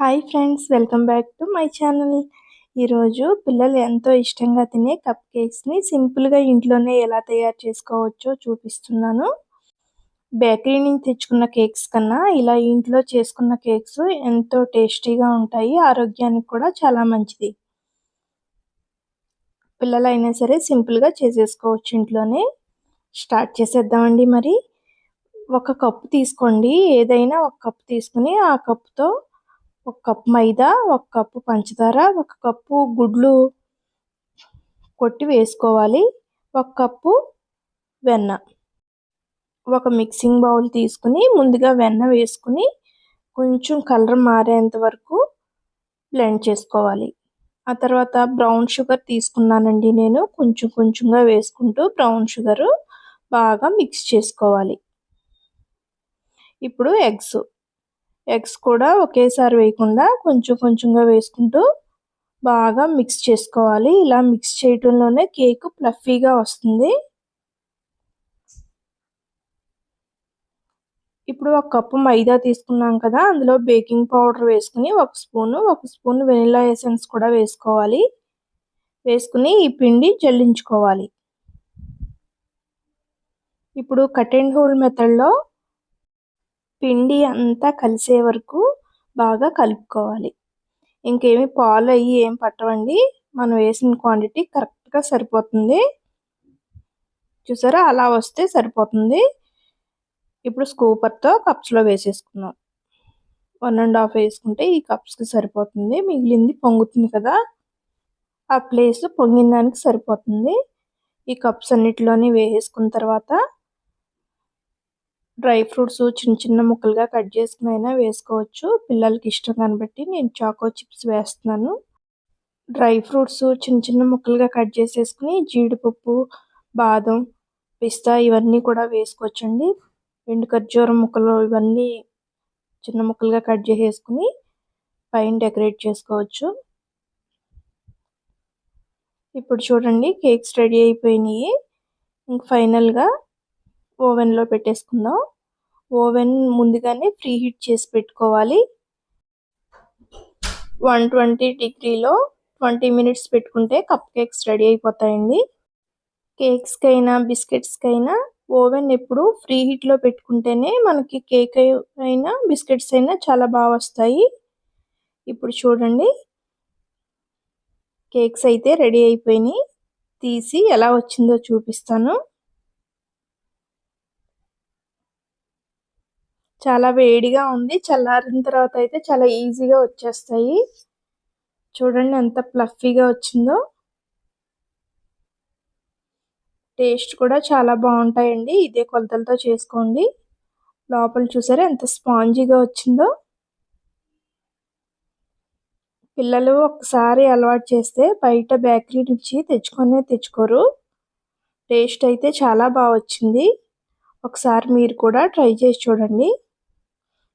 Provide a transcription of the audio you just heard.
Hi friends welcome back to my channel ఈరోజు పిల్లలు ఎంతో ఇష్టంగా తినే కప్ కేక్స్ని సింపుల్గా ఇంట్లోనే ఎలా తయారు చేసుకోవచ్చో చూపిస్తున్నాను. బేకరీ నుంచి తెచ్చుకున్న కేక్స్ కన్నా ఇలా ఇంట్లో చేసుకున్న కేక్స్ ఎంతో టేస్టీగా ఉంటాయి ఆరోగ్యానికి కూడా చాలా మంచిది. పిల్లలైనా సరే సింపుల్గా చేసేసుకోవచ్చు ఇంట్లోనే. స్టార్ట్ చేసేద్దామండి మరి. ఒక కప్పు తీసుకోండి ఏదైనా ఒక కప్పు తీసుకుని ఆ కప్పుతో ఒక కప్పు మైదా ఒక కప్పు పంచదార ఒక కప్పు గుడ్లు కొట్టి వేసుకోవాలి ఒక కప్పు వెన్న. ఒక మిక్సింగ్ బౌల్ తీసుకుని ముందుగా వెన్న వేసుకుని కొంచెం కలర్ మారేంత వరకు బ్లెండ్ చేసుకోవాలి. ఆ తర్వాత బ్రౌన్ షుగర్ తీసుకున్నానండి నేను. కొంచెం కొంచెంగా వేసుకుంటూ బ్రౌన్ షుగర్ బాగా మిక్స్ చేసుకోవాలి. ఇప్పుడు ఎగ్స్. ఎగ్స్ కూడా ఒకేసారి వేయకుండా కొంచెం కొంచెంగా వేసుకుంటూ బాగా మిక్స్ చేసుకోవాలి. ఇలా మిక్స్ చేయటంలోనే కేక్ ప్లఫీగా వస్తుంది. ఇప్పుడు ఒక కప్పు మైదా తీసుకున్నాం కదా అందులో బేకింగ్ పౌడర్ వేసుకుని ఒక స్పూను ఒక స్పూన్ వెనిలా ఎసెన్స్ కూడా వేసుకోవాలి. వేసుకుని ఈ పిండి జల్లించుకోవాలి. ఇప్పుడు కట్ అండ్ హోల్ మెథడ్లో పిండి అంతా కలిసే వరకు బాగా కలుపుకోవాలి. ఇంకేమి పాలు అయ్యి ఏం పట్టవండి. మనం వేసిన క్వాంటిటీ కరెక్ట్గా సరిపోతుంది. చూసారా? అలా వస్తే సరిపోతుంది. ఇప్పుడు స్కూపర్తో కప్స్లో వేసేసుకున్నాం వన్ అండ్ హాఫ్ వేసుకుంటే ఈ కప్స్కి సరిపోతుంది. మిగిలింది పొంగుతుంది కదా. ఆ ప్లేస్ పొంగిన దానికి సరిపోతుంది. ఈ కప్స్ అన్నిటిలోని వేసేసుకున్న తర్వాత డ్రై ఫ్రూట్స్ చిన్న చిన్న ముక్కలుగా కట్ చేసుకుని అయినా వేసుకోవచ్చు. పిల్లలకి ఇష్టం కనబట్టి నేను చాకో చిప్స్ వేస్తున్నాను. డ్రై ఫ్రూట్స్ చిన్న చిన్న ముక్కలుగా కట్ చేసేసుకుని జీడిపప్పు బాదం పిస్తా ఇవన్నీ కూడా వేసుకోవచ్చండి. ఎండు ఖర్జూరం ముక్కలు ఇవన్నీ చిన్న ముక్కలుగా కట్ చేసేసుకుని పైన డెకరేట్ చేసుకోవచ్చు. ఇప్పుడు చూడండి కేక్స్ రెడీ అయిపోయినాయి. ఇంక ఫైనల్గా ఓవెన్లో పెట్టేసుకుందాం. ఓవెన్ ముందుగానే ప్రీ హీట్ చేసి పెట్టుకోవాలి. వన్ ట్వంటీ డిగ్రీలో ట్వంటీ మినిట్స్ పెట్టుకుంటే కప్ కేక్స్ రెడీ అయిపోతాయండి. కేక్స్కైనా బిస్కెట్స్కైనా ఓవెన్ ఎప్పుడు ఫ్రీ హీట్లో పెట్టుకుంటేనే మనకి కేక్ అయినా బిస్కెట్స్ అయినా చాలా బాగా వస్తాయి. ఇప్పుడు చూడండి. కేక్స్ అయితే రెడీ అయిపోయినాయి. తీసి ఎలా వచ్చిందో చూపిస్తాను. చాలా వేడిగా ఉంది. చల్లారిన తర్వాత అయితే చాలా ఈజీగా వచ్చేస్తాయి. చూడండి ఎంత ప్లఫీగా వచ్చిందో. టేస్ట్ కూడా చాలా బాగుంటాయండి. ఇదే కొలతలతో చేసుకోండి. లోపల చూసారా ఎంత స్పాంజీగా వచ్చిందో. పిల్లలు ఒకసారి అలవాటు చేస్తే బయట బేకరీ నుంచి తెచ్చుకొనే తెచ్చుకోరు. టేస్ట్ అయితే చాలా బాగా వచ్చింది. ఒకసారి మీరు కూడా ట్రై చేసి చూడండి.